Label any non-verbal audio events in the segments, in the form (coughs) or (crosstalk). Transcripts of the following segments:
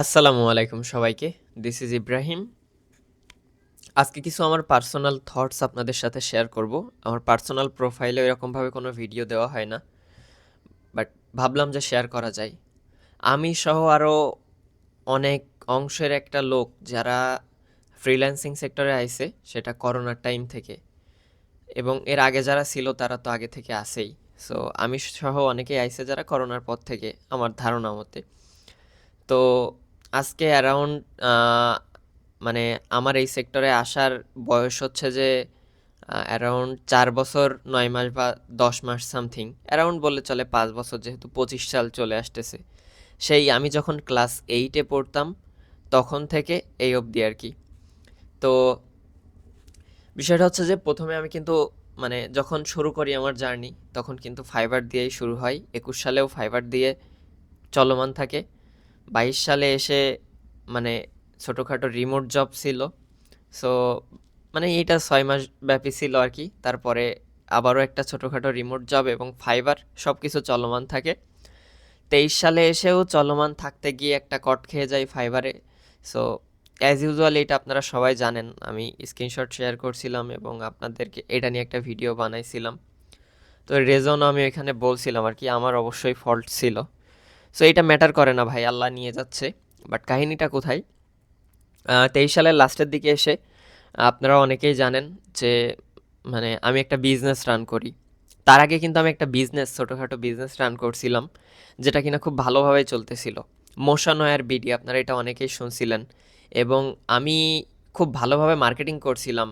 আসসালামু আলাইকুম সবাইকে। দিস ইজ ইব্রাহিম আজকে কিছু আমার পার্সোনাল থটস আপনাদের সাথে শেয়ার করব। আমার পার্সোনাল প্রোফাইলে এরকমভাবে কোনো ভিডিও দেওয়া হয় না বাট ভাবলাম যে শেয়ার করা যায়। আমি সহ আরও অনেক অংশের একটা লোক যারা ফ্রিল্যান্সিং সেক্টরে আইছে, সেটা করোনার টাইম থেকে। এবং এর আগে যারা ছিল, তারা তো আগে থেকে আসেই সো আমি সহ অনেকেই আইছে যারা করোনার পর থেকে, আমার ধারণা মতে। তো আজকে অ্যারাউন্ড মানে আমার এই সেক্টরে আসার বয়স হচ্ছে যে অ্যারাউন্ড চার বছর, নয় মাস বা দশ মাস সামথিং অ্যারাউন্ড বললে চলে পাঁচ বছর, যেহেতু পঁচিশ সাল চলে আসতেছে। সেই আমি যখন ক্লাস এইটে পড়তাম, তখন থেকে এই অবধি আর কি। তো বিষয়টা হচ্ছে যে, প্রথমে আমি কিন্তু মানে যখন শুরু করি আমার জার্নি, তখন কিন্তু ফাইবার দিয়েই শুরু হয়। একুশ সালেও ফাইবার দিয়ে চলমান থাকে। বাইশ সালে এসে মানে ছোটোখাটো রিমোট জব ছিল। সো মানে এইটা ছয় মাস ব্যাপী ছিল আর কি। তারপরে আবারও একটা ছোটোখাটো রিমোট জব এবং ফাইবার সব কিছু চলমান থাকে। তেইশ সালে এসেও চলমান থাকতে গিয়ে একটা কট খেয়ে যায় ফাইবারে সো অ্যাজ ইউজুয়াল এটা আপনারা সবাই জানেন। আমি স্ক্রিনশট শেয়ার করছিলাম এবং আপনাদেরকে এটা নিয়ে একটা ভিডিও বানাইছিলাম। তো রেজনও আমি এখানে বলছিলাম আর কি, আমার অবশ্যই ফল্ট ছিল। সো এটা ম্যাটার করে না ভাই, আল্লাহ নিয়ে যাচ্ছে। বাট কাহিনীটা কোথায়? তেইশ সালের লাস্টের দিকে এসে আপনারা অনেকেই জানেন যে মানে আমি একটা বিজনেস রান করি। তার আগে কিন্তু আমি একটা বিজনেস ছোটোখাটো বিজনেস রান করছিলাম, যেটা কিনা খুব ভালোভাবে চলতেছিল। মোশানয়ার বিডি আপনারা এটা অনেকেই শুনছিলেন। এবং আমি খুব ভালোভাবে মার্কেটিং করছিলাম।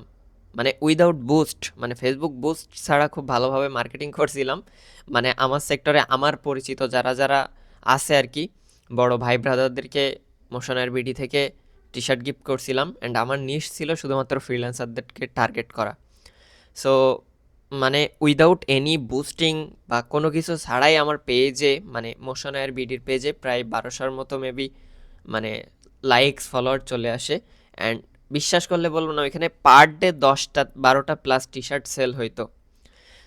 মানে উইদাউট বুস্ট মানে ফেসবুক বুস্ট ছাড়া খুব ভালোভাবে মার্কেটিং করছিলাম। মানে আমার সেক্টরে আমার পরিচিত যারা যারা আছে আর কি। বড় ভাই ব্রাদারদেরকে মোশনার বিডি থেকে টি শার্ট গিফট করছিলাম অ্যান্ড আমার নিশ ছিল শুধুমাত্র ফ্রিল্যান্সারদেরকে টার্গেট করা। সো মানে উইদাউট এনি বুস্টিং বা কোনো কিছু ছাড়াই আমার পেজে মানে মোশনার বিডির পেজে প্রায় বারোশোর মতো মেবি মানে লাইকস ফলোয়ার চলে আসে। অ্যান্ড বিশ্বাস করলে বলব না, ওইখানে পার ডে দশটা, বারোটা প্লাস টি শার্ট সেল হইতো।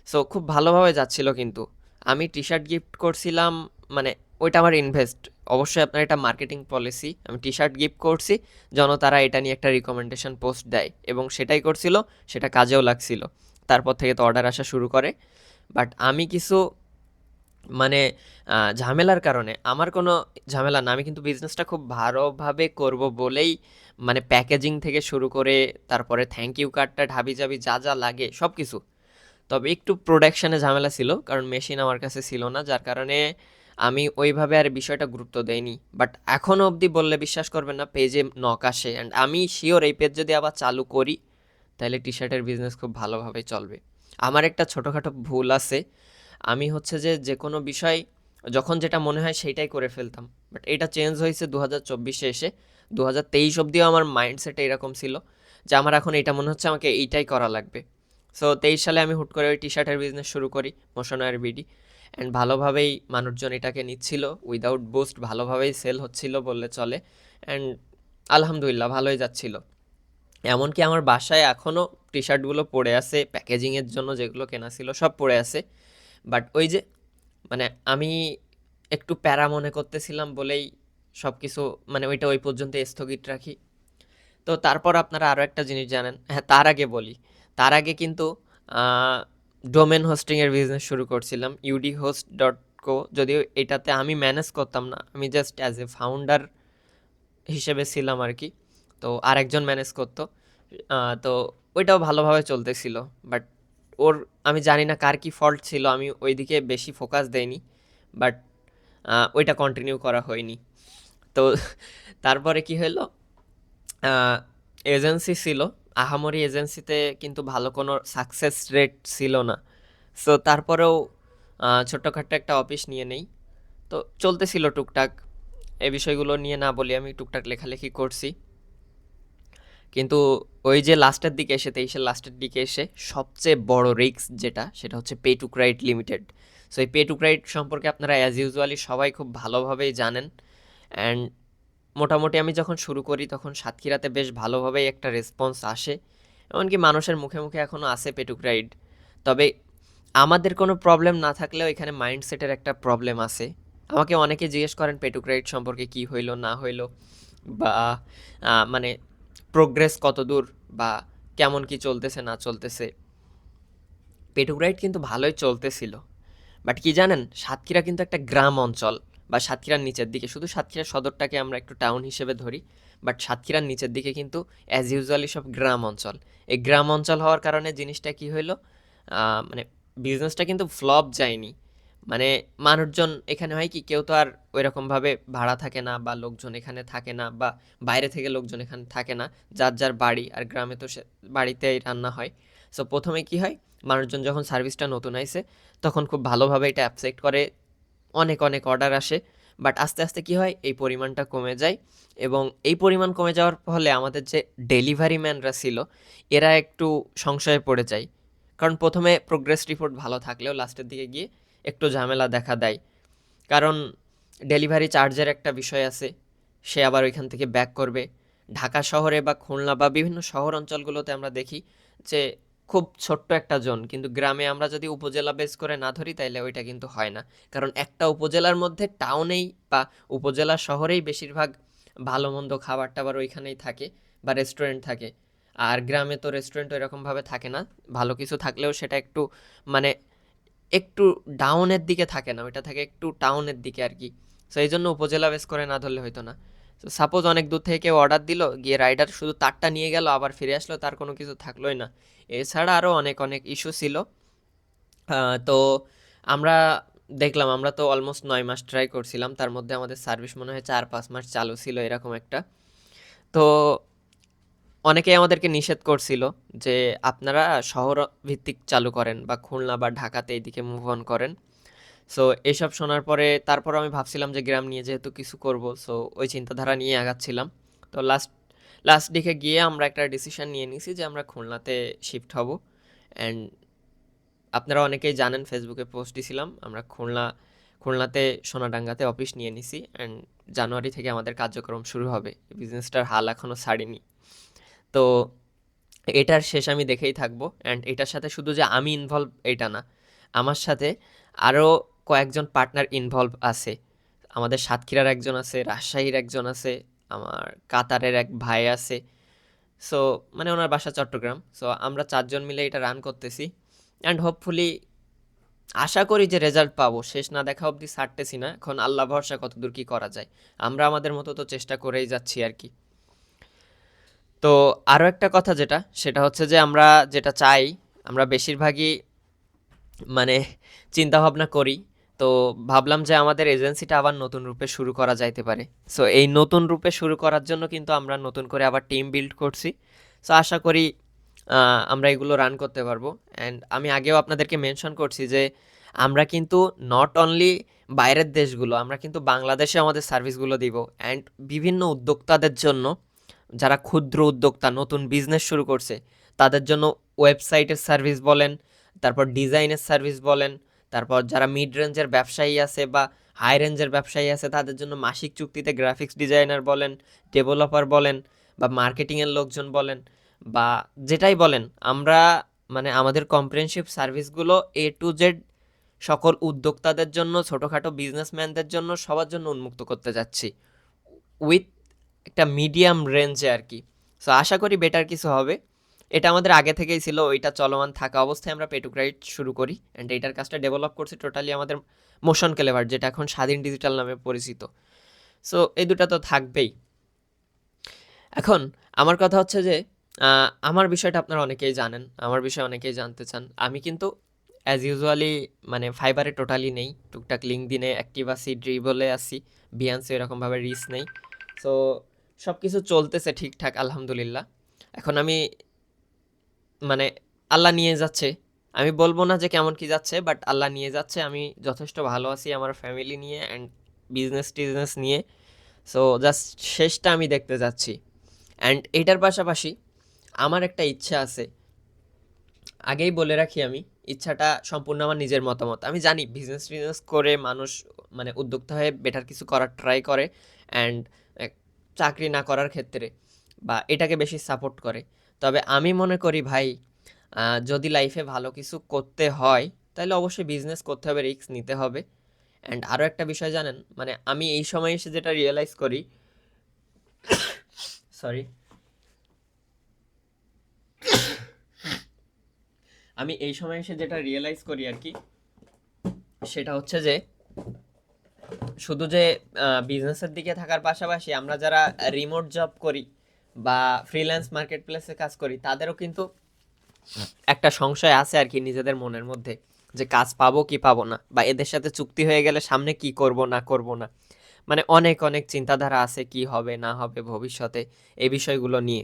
সো খুব ভালোভাবে যাচ্ছিল কিন্তু। আমি টি শার্ট গিফট করছিলাম মানে ওইটা আমার ইনভেস্ট অবশ্যই আপনার এটা মার্কেটিং পলিসি আমি টি শার্ট গিফট করছি, যেন তারা এটা নিয়ে একটা রিকমেন্ডেশন পোস্ট দেয়। এবং সেটাই করছিল, সেটা কাজেও লাগছিল। তারপর থেকে তো অর্ডার আসা শুরু করে। বাট আমি কিছু মানে ঝামেলার কারণে, আমার কোনো ঝামেলা না, আমি কিন্তু বিজনেসটা খুব ভালোভাবে করব বলেই মানে প্যাকেজিং থেকে শুরু করে, তারপরে থ্যাংক ইউ কার্ডটা ঢাবি জাবি যা যা লাগে সব কিছু তবে একটু প্রোডাকশানে ঝামেলা ছিল, কারণ মেশিন আমার কাছে ছিল না, যার কারণে আমি ওইভাবে আর বিষয়টা গুরুত্ব দেইনি। বাট এখনও অবধি বললে বিশ্বাস করবেন না, পেজে নক আসে। অ্যান্ড আমি শিওর এই পেজ যদি আবার চালু করি, তাহলে টি শার্টের বিজনেস খুব ভালোভাবে চলবে। আমার একটা ছোটোখাটো ভুল আছে। আমি হচ্ছে যে যে কোনো বিষয়, যখন যেটা মনে হয় সেইটাই করে ফেলতাম। বাট এটা চেঞ্জ হয়েছে দু হাজার চব্বিশে এসে। দু হাজার তেইশ অবধিও আমার মাইন্ডসেট এরকম ছিল যে, আমার এখন এটা মনে হচ্ছে আমাকে এইটাই করা লাগবে। সো তেইশ সালে আমি হুট করে ওই টি শার্টের বিজনেস শুরু করি মোশনার বিডি অ্যান্ড ভালোভাবেই মানুষজন এটাকে নিচ্ছিল উইদাউট বুস্ট ভালোভাবেই সেল হচ্ছিল বললে চলে। অ্যান্ড আলহামদুলিল্লাহ, ভালোই যাচ্ছিল। এমনকি আমার বাসায় এখনও টি শার্টগুলো পড়ে আছে প্যাকেজিংয়ের জন্য যেগুলো কেনা ছিল, সব পড়ে আছে। বাট ওই যে মানে আমি একটু প্যারা মনে করতেছিলাম বলেই সব কিছু মানে ওইটা ওই পর্যন্ত স্থগিত রাখি। তো তারপর আপনারা আরও একটা জিনিস জানেন হ্যাঁ তার আগে বলি। তার আগে কিন্তু ডোমেন হোস্টিংয়ের বিজনেস শুরু করছিলাম ইউডি হোস্ট ডট কো যদিও এটাতে আমি ম্যানেজ করতাম না, আমি জাস্ট অ্যাজ এ ফাউন্ডার হিসেবে ছিলাম আর কি, তো আরেকজন ম্যানেজ করতো তো ওইটাও ভালোভাবে চলতেছিল বাট ওর, আমি জানি না কার কি ফল্ট ছিল, আমি ওইদিকে বেশি ফোকাস দেইনি বাট ওইটা কন্টিনিউ করা হয়নি, তো (laughs) তারপরে কি হলো এজেন্সি ছিল আহামরি এজেন্সিতে কিন্তু ভালো কোনো সাকসেস রেট ছিল না। সো তারপরেও আহ, ছোট্টখাট্টো একটা অফিস নিয়ে নেই। তো চলতেছিল টুকটাক। এই বিষয়গুলো নিয়ে না বলি আমি টুকটাক লেখালেখি করছি। কিন্তু ওই যে লাস্টের দিকে এসে তেইশের লাস্টের দিকে এসে সবচেয়ে বড় রিস্ক যেটা সেটা হচ্ছে পে টু ক্রাইট লিমিটেড সো এই পে টু ক্রাইট সম্পর্কে আপনারা অ্যাজ ইউজুয়ালি সবাই খুব ভালোভাবেই জানেন। অ্যান্ড মোটামুটি আমি যখন শুরু করি তখন সাতক্ষীরাতে বেশ ভালোভাবেই একটা রেসপন্স আসে। এমনকি মানুষের মুখে মুখে এখনও আসে পে টু ক্রাইট তবে আমাদের কোনো প্রবলেম না থাকলেও এখানে মাইন্ডসেটের একটা প্রবলেম আছে। আমাকে অনেকে জিজ্ঞেস করেন পেটু ক্রেডিট সম্পর্কে কি হইল, না হইল? বা মানে প্রোগ্রেস কত দূর বা, কেমন কি চলতেছে, না চলতেছে? পেটুগ্রাইড কিন্তু ভালোই চলতেছিল। বাট কি জানেন, সাতক্ষীরা কিন্তু একটা গ্রাম অঞ্চল। বা সাতক্ষীরার নিচের দিকে। শুধু সাতক্ষীরা সদরটাকে আমরা একটু টাউন হিসেবে ধরি বাট সাতক্ষীরার নিচের দিকে কিন্তু অ্যাজ ইউজুয়ালি সব গ্রাম অঞ্চল। এই গ্রাম অঞ্চল হওয়ার কারণে জিনিসটা কি হইল? মানে বিজনেসটা কিন্তু ফ্লপ যায়নি। মানে মানুষজন এখানে হয় কি, কেউ তো আর ওইরকমভাবে ভাড়া থাকে না বা লোকজন এখানে থাকে না বা বাইরে থেকে লোকজন এখানে থাকে না, যার যার বাড়ি আর গ্রামে তো সে বাড়িতেই রান্না হয়। সো প্রথমে কি হয়, মানুষজন যখন সার্ভিসটা নতুন আইছে, তখন খুব ভালোভাবে এটা অ্যাপসেক্ট করে অনেক অনেক অর্ডার আসে। বাট আস্তে আস্তে কি হয়? এই পরিমাণটা কমে যায় এবং এই পরিমাণ কমে যাওয়ার ফলে আমাদের যে ডেলিভারি ম্যানরা ছিল, এরা একটু সংশয়ে পড়ে যায়। কারণ প্রথমে প্রোগ্রেস রিপোর্ট ভালো থাকলেও লাস্টের দিকে গিয়ে একটু ঝামেলা দেখা দেয়। কারণ ডেলিভারি চার্জের একটা বিষয় আছে, সে আবার ওইখান থেকে ব্যাক করবে। ঢাকা শহরে বা খুলনা বা বিভিন্ন শহর অঞ্চলগুলোতে আমরা দেখি যে খুব ছোট্ট একটা জোন। কিন্তু গ্রামে আমরা যদি উপজেলা বেস করে না ধরি, তাইলে ওইটা কিন্তু হয় না। কারণ একটা উপজেলার মধ্যে টাউনেই বা উপজেলা শহরেই বেশিরভাগ ভালো মন্দ খাবার টাবার ওইখানেই থাকে বা রেস্টুরেন্ট থাকে। আর গ্রামে তো রেস্টুরেন্ট ওইরকমভাবে থাকে না। ভালো কিছু থাকলেও সেটা একটু মানে একটু ডাউনের দিকে থাকে না। ওইটা থাকে একটু টাউনের দিকে আর কি। সো এই জন্য উপজেলা বেস করে না ধরলে হয়তো না। তো সাপোজ অনেক দূর থেকে অর্ডার দিল, গিয়ে রাইডার শুধু তারটা নিয়ে গেল, আবার ফিরে আসলো, তার কোনো কিছু থাকলোই না। এছাড়া আরও অনেক অনেক ইস্যু ছিল। তো আমরা দেখলাম, আমরা তো অলমোস্ট নয় মাস ট্রাই করছিলাম, তার মধ্যে আমাদের সার্ভিস মনে হয় চার, পাঁচ মাস চালু ছিল এরকম একটা। তো অনেকেই আমাদেরকে নিষেধ করছিল যে আপনারা শহর ভিত্তিক চালু করেন বা খুলনা বা ঢাকাতে এইদিকে মুভ অন করেন। সো এসব শোনার পরে তারপর আমি ভাবছিলাম যে গ্রাম নিয়ে যেহেতু কিছু করব সো ওই চিন্তাধারা নিয়ে আগাচ্ছিলাম। তো লাস্ট লাস্ট দিকে গিয়ে আমরা একটা ডিসিশন নিয়ে নিছি যে আমরা খুলনাতে শিফট হব। অ্যান্ড আপনারা অনেকেই জানেন ফেসবুকে পোস্ট দিছিলাম, আমরা খুলনা, খুলনাতে সোনাডাঙ্গাতে অফিস নিয়ে নিছি। অ্যান্ড জানুয়ারি থেকে আমাদের কার্যক্রম শুরু হবে। বিজনেসটার হাল এখনও ছাড়িনি। তো এটার শেষ আমি দেখেই থাকব। অ্যান্ড এটার সাথে শুধু যে আমি ইনভলভ এটা না। আমার সাথে আরও কয়েকজন পার্টনার ইনভলভ আছে। আমাদের সাতক্ষীরার একজন আছে, রাজশাহীর একজন আছে, আমার কাতারের এক ভাই আছে। সো মানে ওনার বাসা চট্টগ্রাম। সো আমরা চারজন মিলে এটা রান করতেছি। অ্যান্ড হোপফুলি আশা করি যে রেজাল্ট পাবো। শেষ না দেখা অবধি ছাড়তেছি না। এখন আল্লাহ ভরসা কতদূর কী করা যায়। আমরা আমাদের মতো তো চেষ্টা করেই যাচ্ছি আর কি। তো আরও একটা কথা যেটা, সেটা হচ্ছে যে আমরা যেটা চাই, আমরা বেশিরভাগই মানে চিন্তা ভাবনা করি। তো ভাবলাম যে আমাদের এজেন্সিটা আবার নতুন রূপে শুরু করা যাইতে পারে। সো এই নতুন রূপে শুরু করার জন্য কিন্তু আমরা নতুন করে আবার টিম বিল্ড করছি। সো আশা করি আমরা এগুলো রান করতে পারব। অ্যান্ড আমি আগেও আপনাদেরকে মেনশন করছি যে আমরা কিন্তু নট অনলি বাইরের দেশগুলো, আমরা কিন্তু বাংলাদেশে আমাদের সার্ভিসগুলো দিব। অ্যান্ড বিভিন্ন উদ্যোক্তাদের জন্য, যারা ক্ষুদ্র উদ্যোক্তা, নতুন বিজনেস শুরু করছে, তাদের জন্য ওয়েবসাইটের সার্ভিস বলেন, তারপর ডিজাইনের সার্ভিস বলেন তারপর যারা মিড রেঞ্জের ব্যবসায়ী আছে বা হাই রেঞ্জের ব্যবসায়ী আছে, তাদের জন্য মাসিক চুক্তিতে গ্রাফিক্স ডিজাইনার বলেন ডেভেলপার বলেন বা মার্কেটিংয়ের লোকজন বলেন বা যেটাই বলেন, আমরা মানে আমাদের কম্প্রিহেনসিভ সার্ভিসগুলো এ টু জেড সকল উদ্যোক্তাদের জন্য, ছোটোখাটো বিজনেসম্যানদের জন্য সবার জন্য উন্মুক্ত করতে যাচ্ছি উইথ একটা মিডিয়াম রেঞ্জে আর কি। সো আশা করি বেটার কিছু হবে। এটা আমাদের আগে থেকেই ছিল, ওইটা চলমান থাকা অবস্থায় আমরা পেটুক্রাইট শুরু করি অ্যান্ড এইটার কাজটা ডেভেলপ করছি টোটালি আমাদের মোশন ক্লেভার যেটা এখন স্বাধীন ডিজিটাল নামে পরিচিত। সো এই দুটা তো থাকবেই। এখন, আমার কথা হচ্ছে যে আমার বিষয়টা আপনারা অনেকেই জানেন, আমার বিষয়ে অনেকেই জানতে চান। আমি কিন্তু অ্যাজ ইউজুয়ালি মানে ফাইবারে টোটালি নেই, টুকটাক লিঙ্ক দিনে অ্যাক্টিভ আছি ড্রিবলে আছি বিয়ান্সে এরকমভাবে রিস নেই। সো সব কিছু চলতেছে ঠিকঠাক, আলহামদুলিল্লাহ। এখন আমি মানে আল্লাহ নিয়ে যাচ্ছে। আমি বলব না যে কেমন কি যাচ্ছে বাট আল্লাহ নিয়ে যাচ্ছে। আমি যথেষ্ট ভালো আছি আমার ফ্যামিলি নিয়ে অ্যান্ড বিজনেস টিজনেস নিয়ে। সো জাস্ট শেষটা আমি দেখতে যাচ্ছি। অ্যান্ড এটার পাশাপাশি আমার একটা ইচ্ছা আছে। আগেই বলে রাখি আমি, ইচ্ছাটা সম্পূর্ণ আমার নিজের মতামত। আমি জানি বিজনেস টিজনেস করে মানুষ মানে উদ্যোক্তা হয়ে বেটার কিছু করার ট্রাই করে অ্যান্ড চাকরি না করার ক্ষেত্রে বা এটাকে বেশি সাপোর্ট করে। তবে আমি মনে করি ভাই যদি লাইফে ভালো কিছু করতে হয়, তাহলে অবশ্যই বিজনেস করতে হবে রিস্ক নিতে হবে। অ্যান্ড আরও একটা বিষয় জানেন মানে আমি এই সময় এসে যেটা রিয়েলাইজ করি (coughs) সরি আমি এই সময় এসে যেটা রিয়েলাইজ করি আর কি, সেটা হচ্ছে যে, শুধু যে বিজনেসের দিকে থাকার পাশাপাশি আমরা যারা রিমোট জব করি বা ফ্রিল্যান্স মার্কেট প্লেসে কাজ করি, তাদেরও কিন্তু একটা সংশয় আছে আর কি নিজেদের মনের মধ্যে, যে কাজ পাবো কি পাবো না বা এদের সাথে চুক্তি হয়ে গেলে সামনে কি করব, না করব না। মানে অনেক অনেক চিন্তাধারা আছে কি হবে, না হবে ভবিষ্যতে এই বিষয়গুলো নিয়ে।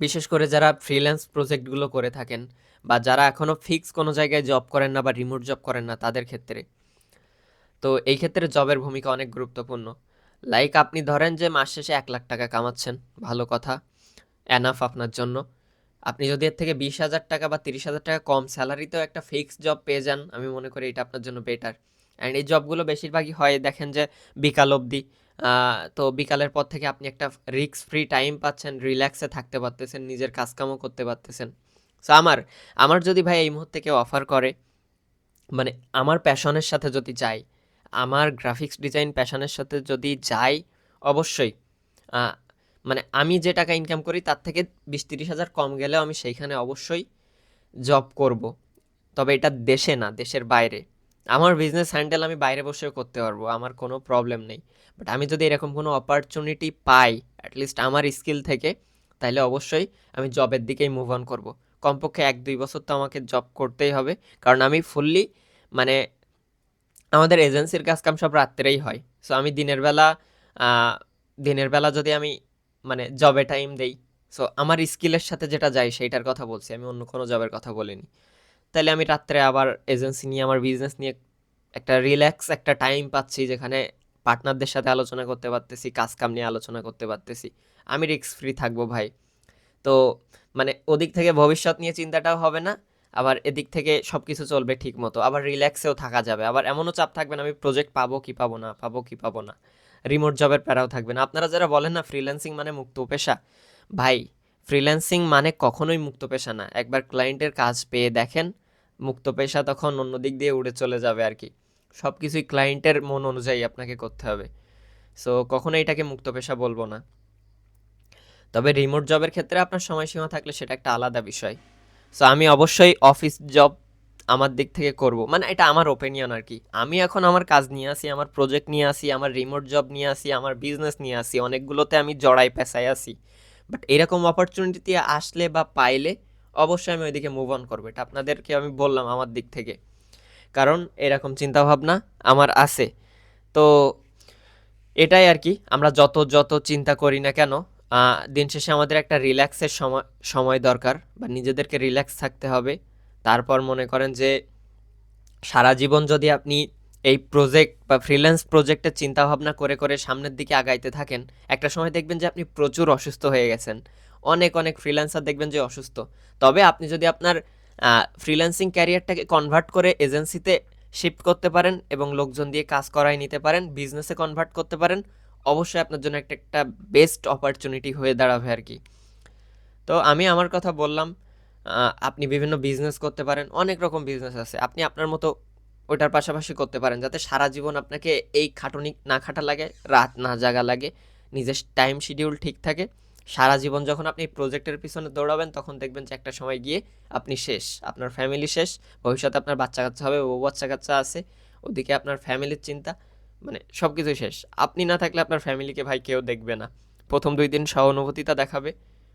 বিশেষ করে যারা ফ্রিল্যান্স প্রজেক্টগুলো করে থাকেন বা যারা এখনও ফিক্স কোনো জায়গায় জব করেন না বা রিমোট জব করেন না তাদের ক্ষেত্রে। তো এই ক্ষেত্রে জবের ভূমিকা অনেক গুরুত্বপূর্ণ। লাইক আপনি ধরেন যে মাস শেষে এক লাখ টাকা কামাচ্ছেন, ভালো কথা অ্যানাফ আপনার জন্য। আপনি যদি এর থেকে বিশ হাজার টাকা বা তিরিশ হাজার টাকা কম স্যালারিতেও একটা ফিক্স জব পেয়ে যান, আমি মনে করি এটা আপনার জন্য বেটার অ্যান্ড এই জবগুলো বেশিরভাগই হয়, দেখেন যে বিকাল অবধি তো বিকালের পর থেকে আপনি একটা রিস্ক ফ্রি টাইম পাচ্ছেন রিল্যাক্সে থাকতে পারতেছেন, নিজের কাজকামও করতে পারতেছেন। সো আমার আমার যদি ভাই এই মুহূর্তে কেউ অফার করে মানে আমার প্যাশনের সাথে যদি যাই আমার গ্রাফিক্স ডিজাইন প্যাশনের সাথে যদি যাই, অবশ্যই মানে আমি যে টাকা ইনকাম করি তার থেকে বিশ তিরিশ হাজার কম গেলেও আমি সেইখানে অবশ্যই জব করব। তবে এটা দেশে না, দেশের বাইরে। আমার বিজনেস হ্যান্ডেল আমি বাইরে বসেও করতে পারব, আমার কোনো প্রবলেম নেই। বাট আমি যদি এরকম কোনো অপরচুনিটি পাই অ্যাটলিস্ট আমার স্কিল থেকে তাহলে অবশ্যই আমি জবের দিকেই মুভ অন করব। কমপক্ষে এক দুই বছর তো আমাকে জব করতেই হবে, কারণ আমি ফুললি মানে আমাদের এজেন্সির কাজ কাম সব রাত্রেই হয়। সো আমি দিনের বেলা দিনের বেলা যদি আমি মানে জবে টাইম দেই সো আমার স্কিলের সাথে যেটা যায়, সেইটার কথা বলছি। আমি অন্য কোনো জবের কথা বলিনি। তাহলে আমি রাত্রে আবার এজেন্সি নিয়ে, আমার বিজনেস নিয়ে একটা রিল্যাক্স একটা টাইম পাচ্ছি, যেখানে পার্টনারদের সাথে আলোচনা করতে পারতেছি কাজ কাম নিয়ে আলোচনা করতে পারতেছি। আমি রিস্ক ফ্রি থাকব ভাই। তো মানে ওদিক থেকে ভবিষ্যৎ নিয়ে চিন্তাটাও হবে না। আবার এদিক থেকে সব কিছু চলবে ঠিক মতো আবার রিল্যাক্সেও থাকা যাবে। আবার এমনও চাপ থাকবে না, আমি প্রজেক্ট পাবো কি পাবো না, পাবো কি পাবো না। রিমোট জবের প্যারাও থাকবে না। আপনারা যারা বলেন না ফ্রিল্যান্সিং মানে মুক্ত পেশা, ভাই ফ্রিল্যান্সিং মানে কখনোই মুক্ত পেশা না। একবার ক্লায়েন্টের কাজ পেয়ে দেখেন, মুক্ত পেশা তখন অন্য দিক দিয়ে উড়ে চলে যাবে আর কি। সব কিছুই ক্লায়েন্টের মন অনুযায়ী আপনাকে করতে হবে। সো কখনো এটাকে মুক্ত পেশা বলব না। তবে রিমোট জবের ক্ষেত্রে আপনার সময়সীমা থাকলে সেটা একটা আলাদা বিষয়। সো আমি অবশ্যই অফিস জব আমার দিক থেকে করব। মানে এটা আমার ওপিনিয়ন আর কি। আমি এখন আমার কাজ নিয়ে আসি, আমার প্রজেক্ট নিয়ে আসি, আমার রিমোট জব নিয়ে আসি, আমার বিজনেস নিয়ে আসি, অনেকগুলোতে আমি জড়াই পেশায় আসি। বাট এরকম অপরচুনিটি আসলে বা পাইলে অবশ্যই আমি ওইদিকে মুভ অন করব। এটা আপনাদেরকে আমি বললাম আমার দিক থেকে। কারণ এরকম চিন্তাভাবনা আমার আছে। তো এটাই আর কি। আমরা যত যত চিন্তা করি না কেন দিন শেষে আমাদের একটা রিল্যাক্সের সময় সময় দরকার বা নিজেদেরকে রিল্যাক্স থাকতে হবে। তারপর মনে করেন যে, সারা জীবন যদি আপনি এই প্রজেক্ট বা ফ্রিল্যান্স প্রজেক্টের চিন্তা ভাবনা করে করে সামনের দিকে আগাইতে থাকেন, একটা সময় দেখবেন যে আপনি প্রচুর অসুস্থ হয়ে গেছেন। অনেক অনেক ফ্রিল্যান্সার দেখবেন যে অসুস্থ। তবে আপনি যদি আপনার ফ্রিল্যান্সিং ক্যারিয়ারটাকে কনভার্ট করে এজেন্সিতে শিফট করতে পারেন এবং লোকজন দিয়ে কাজ করাই নিতে পারেন বিজনেসে কনভার্ট করতে পারেন অবশ্যই আপনার জন্য একটা একটা বেস্ট অপরচুনিটি হয়ে দাঁড়াবে আর কি। তো আমি আমার কথা বললাম আপনি বিভিন্ন বিজনেস করতে পারেন, অনেক রকম বিজনেস আছে। আপনি আপনার মতো ওটার পাশাপাশি করতে পারেন, যাতে সারা জীবন আপনাকে এই খাটুনি না খাটা লাগে, রাত না জাগা লাগে, নিজের টাইম শিডিউল ঠিক থাকে। সারা জীবন যখন আপনি প্রজেক্টের পিছনে দৌড়াবেন, তখন দেখবেন যে একটা সময় গিয়ে আপনি শেষ, আপনার ফ্যামিলি শেষ, ভবিষ্যতে আপনার বাচ্চা কাচ্চা হবে ও বাচ্চা কাচ্চা আছে, ওদিকে আপনার ফ্যামিলির চিন্তা। মানে সব কিছুই শেষ। আপনি না থাকলে আপনার ফ্যামিলিকে ভাই কেউ দেখবে না। প্রথম দুই দিন সহানুভূতিটা দেখাবে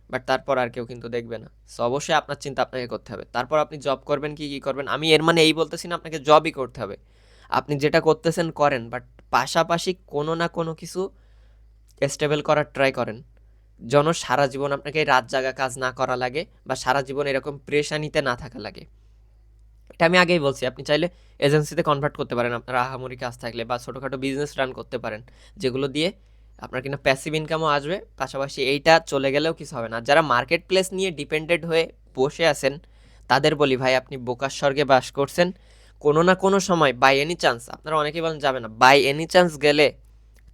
বাট তারপর আর কেউ কিন্তু দেখবে না। সো অবশ্যই আপনার চিন্তা আপনাকে করতে হবে। তারপর আপনি জব করবেন, কি কি করবেন? আমি এর মানে এই বলতেছি না, আপনাকে জবই করতে হবে। আপনি যেটা করতেছেন, করেন বাট পাশাপাশি কোনো না কোনো কিছু স্টেবল করার ট্রাই করেন। যেন সারা জীবন আপনাকে রাত জাগা কাজ না করা লাগে, বা সারা জীবন এরকম প্রেশানিতে না থাকা লাগে। এটা আমি আগেই বলছি, আপনি চাইলে এজেন্সিতে কনভার্ট করতে পারেন, আপনার আহামরি কাজ থাকলে বা ছোটোখাটো বিজনেস রান করতে পারেন, যেগুলো দিয়ে আপনার কিনা প্যাসিভ ইনকামও আসবে, পাশাপাশি এইটা চলে গেলেও কিছু হবে না। যারা মার্কেট প্লেস নিয়ে ডিপেন্ডেড হয়ে বসে আছেন, তাদের বলি ভাই, আপনি বোকার স্বর্গে বাস করছেন, কোনো না কোনো সময় বাই এনি চান্স আপনারা অনেকেই বলেন যাবে না বাই এনি চান্স গেলে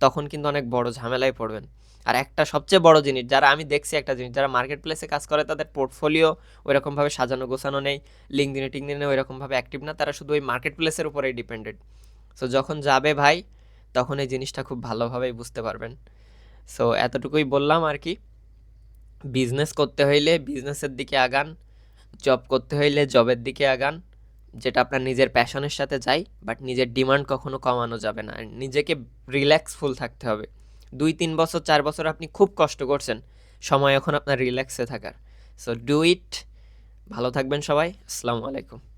তখন কিন্তু অনেক বড় ঝামেলায় পড়বেন। আর একটা সবচেয়ে বড় জিনিস, যারা আমি দেখছি একটা জিনিস, যারা মার্কেট প্লেসে কাজ করে, তাদের পোর্টফোলিও ওইরকমভাবে সাজানো গোছানো নেই লিঙ্কদিনে টিঙ্কদিনে ওইরকমভাবে অ্যাক্টিভ না, তারা শুধু ওই মার্কেট প্লেসের উপরেই ডিপেন্ডেড সো যখন যাবে ভাই, তখন এই জিনিসটা খুব ভালোভাবেই বুঝতে পারবেন। সো এতটুকুই বললাম আর কি। বিজনেস করতে হইলে বিজনেসের দিকে আগান জব করতে হইলে জবের দিকে আগান, যেটা আপনার নিজের প্যাশনের সাথে যায় বাট নিজের ডিমান্ড কখনো কমানো যাবে না। নিজেকে রিল্যাক্সফুল থাকতে হবে। দুই, তিন বছর, চার বছর আপনি খুব কষ্ট করছেন। সময় এখন আপনার রিল্যাক্সে থাকার। সো ডু ইট ভালো থাকবেন সবাই। আসসালামু আলাইকুম।